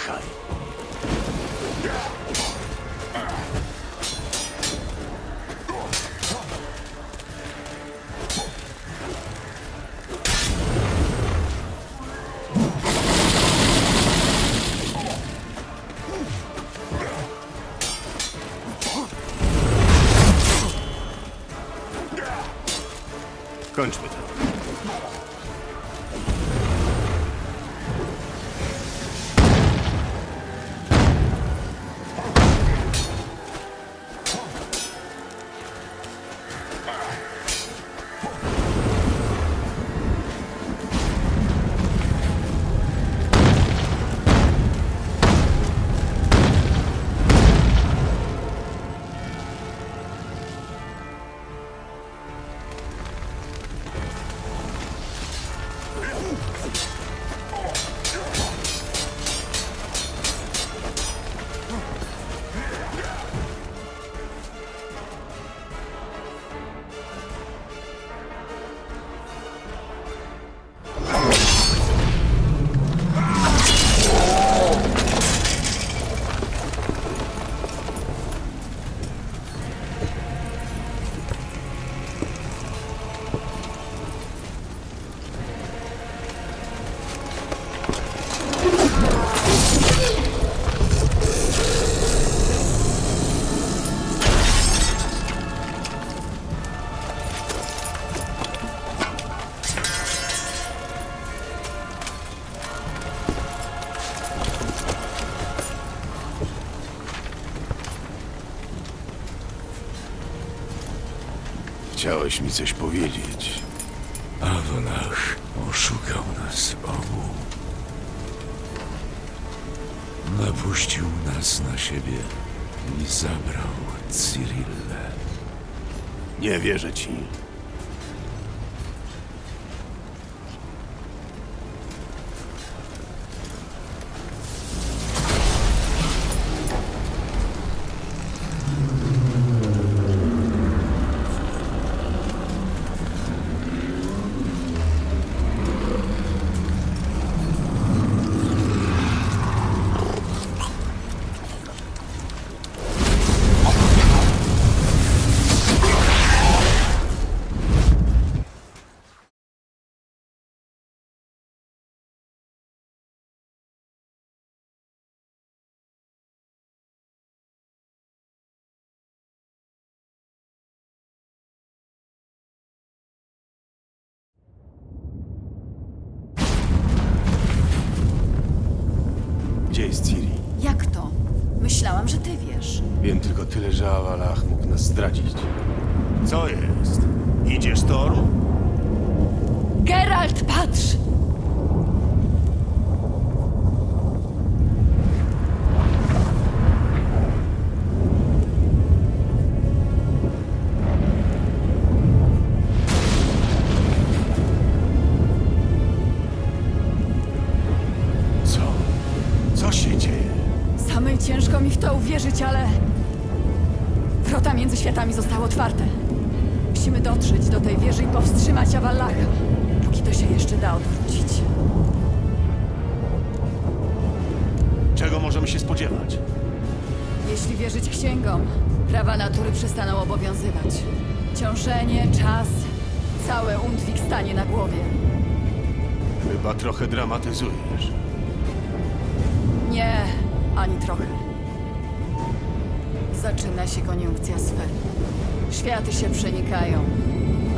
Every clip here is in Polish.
ciszaj. Kończmy. Chciałeś mi coś powiedzieć. Awalach oszukał nas obu. Napuścił nas na siebie i zabrał Cyrillę. Nie wierzę ci. Ciri? Jak to? Myślałam, że ty wiesz. Wiem tylko tyle, że Awalach mógł nas zdradzić. Co jest? Idziesz, Storm? Geralt, patrz! Możemy się spodziewać? Jeśli wierzyć księgom, prawa natury przestaną obowiązywać. Ciążenie, czas, całe Undwik stanie na głowie. Chyba trochę dramatyzujesz. Nie, ani trochę. Zaczyna się koniunkcja sfer. Światy się przenikają.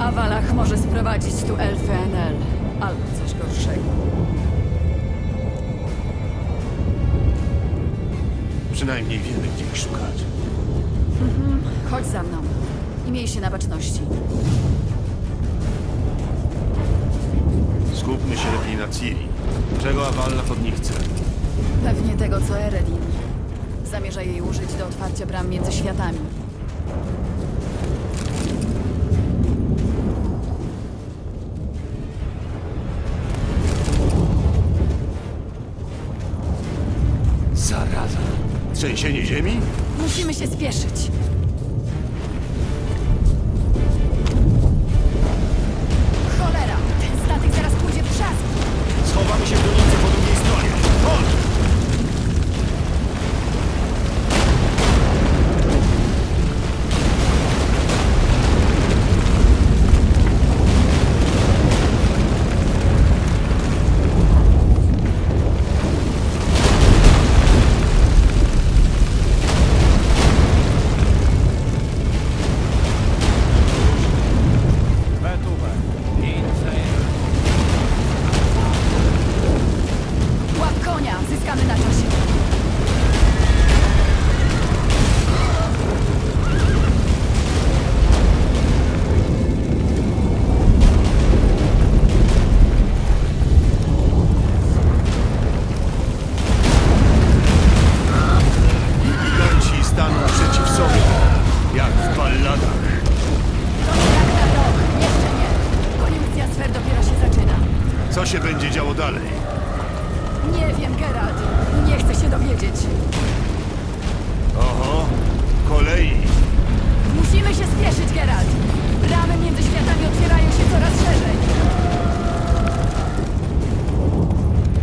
A Walach może sprowadzić tu elfy NL albo coś gorszego. Przynajmniej wiemy, gdzie ich szukać. Chodź za mną i miej się na baczności. Skupmy się lepiej na Ciri. Czego Awalach od nich chce? Pewnie tego, co Eredin. Zamierza jej użyć do otwarcia bram między światami. Trzęsienie ziemi? Musimy się spieszyć.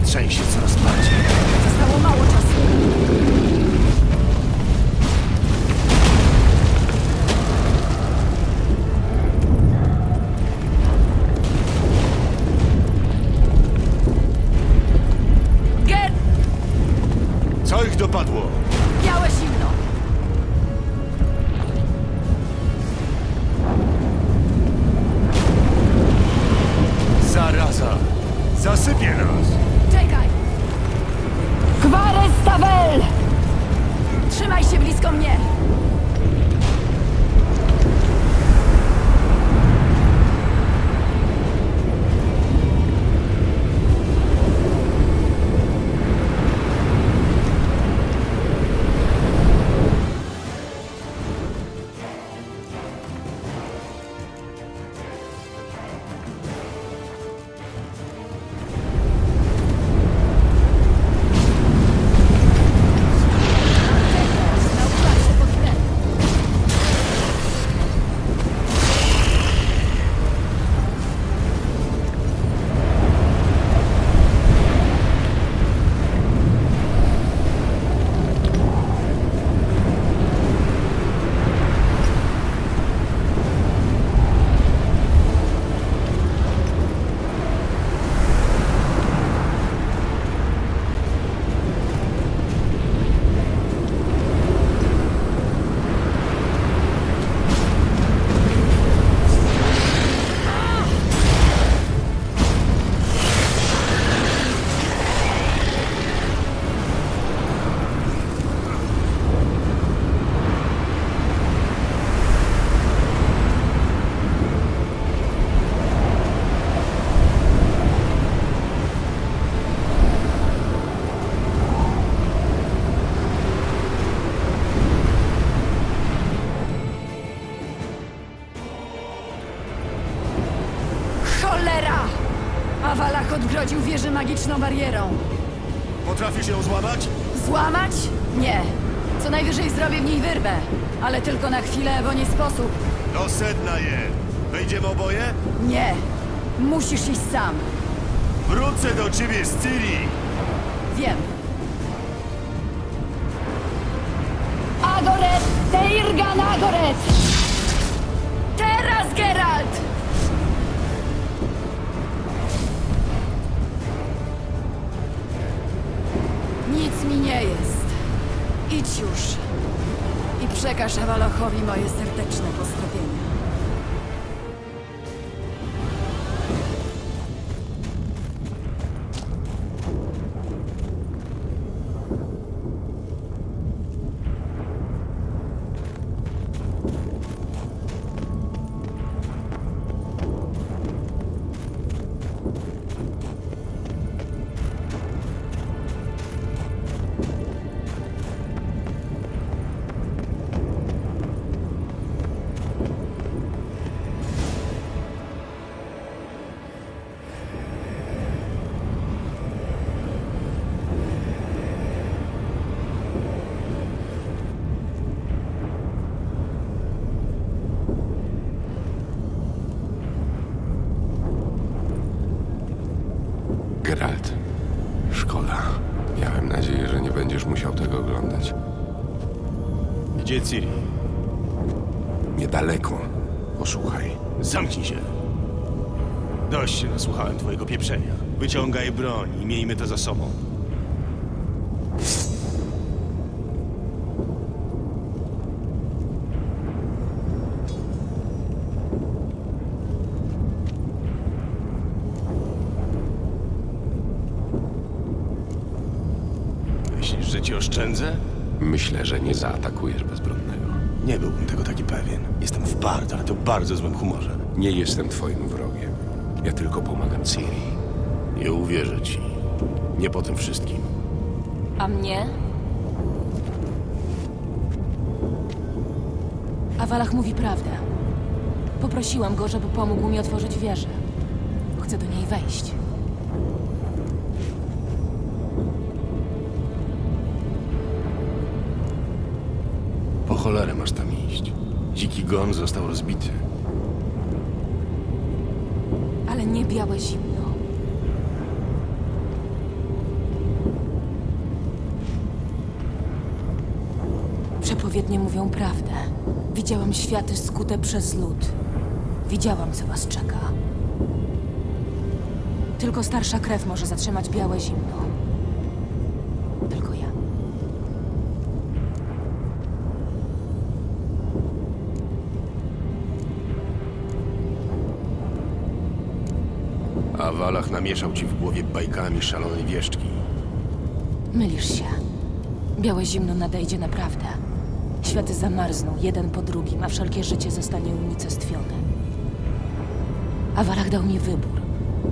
Trzęsie coraz bardziej. Mnie! Magiczną barierą. Potrafisz ją złamać? Złamać? Nie. Co najwyżej zrobię w niej wyrwę. Ale tylko na chwilę, bo nie sposób. Do sedna je. Wejdziemy oboje? Nie. Musisz iść sam. Wrócę do ciebie z Ciri. Wiem. Agoret! Teirgan Agoret! Teraz, Geralt! Nic mi nie jest. Idź już. I przekaż Awalochowi moje serdeczne pozdrowienia. Gdzie Ciri? Niedaleko. Posłuchaj. Zamknij się. Dość nasłuchałem twojego pieprzenia. Wyciągaj broń i miejmy to za sobą. Ci oszczędzę? Myślę, że nie zaatakujesz bezbronnego. Nie byłbym tego taki pewien. Jestem w bardzo, ale to bardzo złym humorze. Nie jestem twoim wrogiem. Ja tylko pomagam Ciri. Nie uwierzę ci. Nie po tym wszystkim. A mnie? Awalach mówi prawdę. Poprosiłam go, żeby pomógł mi otworzyć wieżę. Chcę do niej wejść. Cholerę masz tam iść. Dziki gon został rozbity. Ale nie białe zimno. Przepowiednie mówią prawdę. Widziałam światy skute przez lód. Widziałam, co was czeka. Tylko starsza krew może zatrzymać białe zimno. Tylko ja. A Walach namieszał ci w głowie bajkami szalonej wieszczki. Mylisz się. Białe zimno nadejdzie naprawdę. Światy zamarzną jeden po drugim, a wszelkie życie zostanie unicestwione. Awalach dał mi wybór,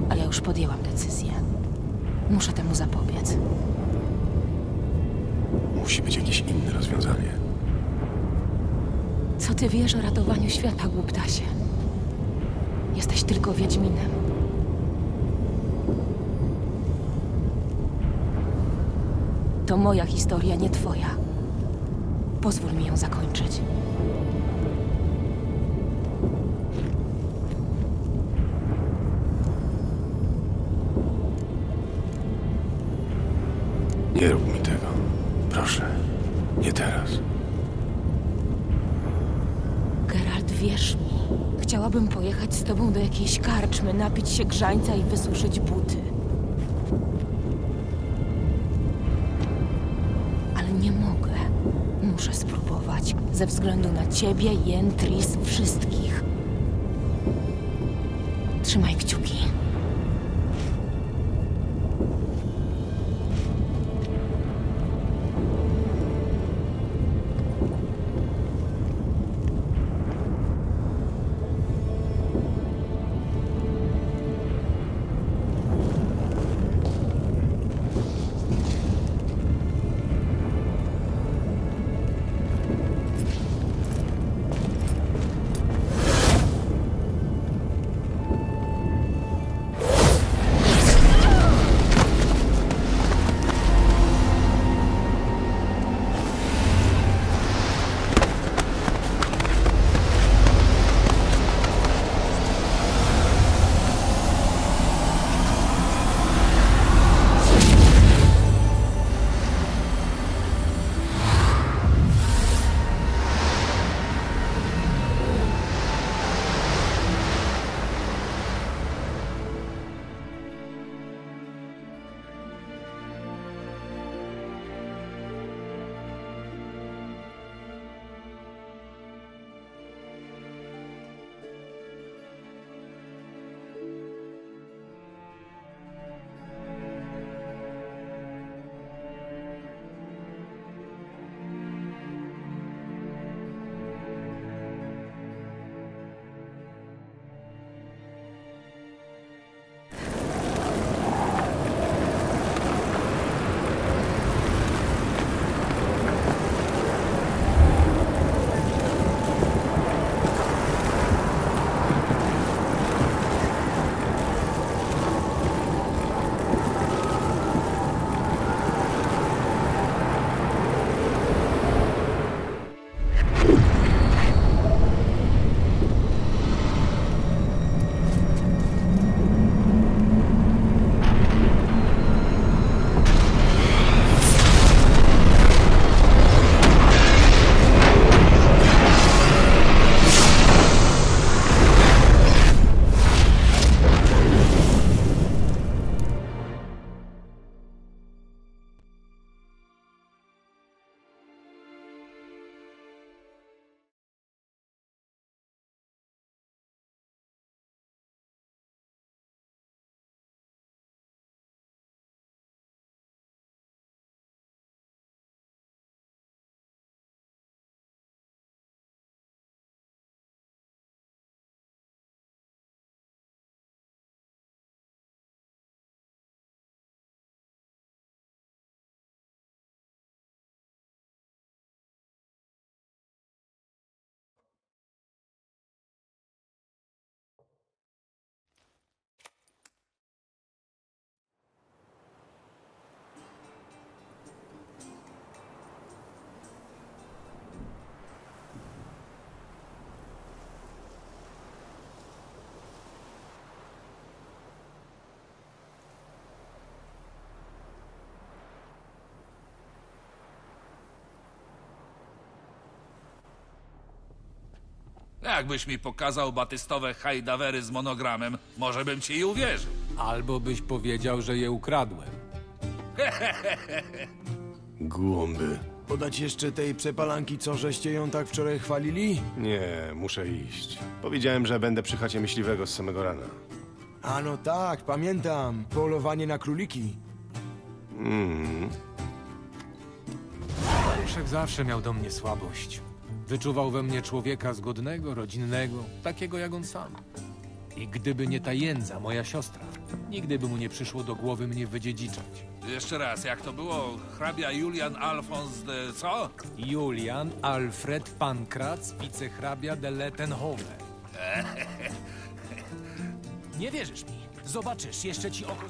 ale ja już podjęłam decyzję. Muszę temu zapobiec. Musi być jakieś inne rozwiązanie. Co ty wiesz o ratowaniu świata, głuptasie? Jesteś tylko Wiedźminem. To moja historia, nie twoja. Pozwól mi ją zakończyć. Nie rób mi tego. Proszę. Nie teraz. Geralt, wierz mi. Chciałabym pojechać z tobą do jakiejś karczmy, napić się grzańca i wysuszyć buty. Ze względu na ciebie, Jentris, wszystkich. Trzymaj kciuki. Jakbyś mi pokazał batystowe hajdawery z monogramem, może bym ci i uwierzył. Albo byś powiedział, że je ukradłem. Głąby. Podać jeszcze tej przepalanki, co żeście ją tak wczoraj chwalili? Nie, muszę iść. Powiedziałem, że będę przy chacie myśliwego z samego rana. A no tak, pamiętam. Polowanie na króliki. Maruszek zawsze miał do mnie słabość. Wyczuwał we mnie człowieka zgodnego, rodzinnego, takiego jak on sam. I gdyby nie ta jędza, moja siostra, nigdy by mu nie przyszło do głowy mnie wydziedziczać. Jeszcze raz, jak to było? Hrabia Julian Alfons de... co? Julian Alfred Pankrac, wicehrabia de Lettenhove. Nie wierzysz mi? Zobaczysz, jeszcze ci oko...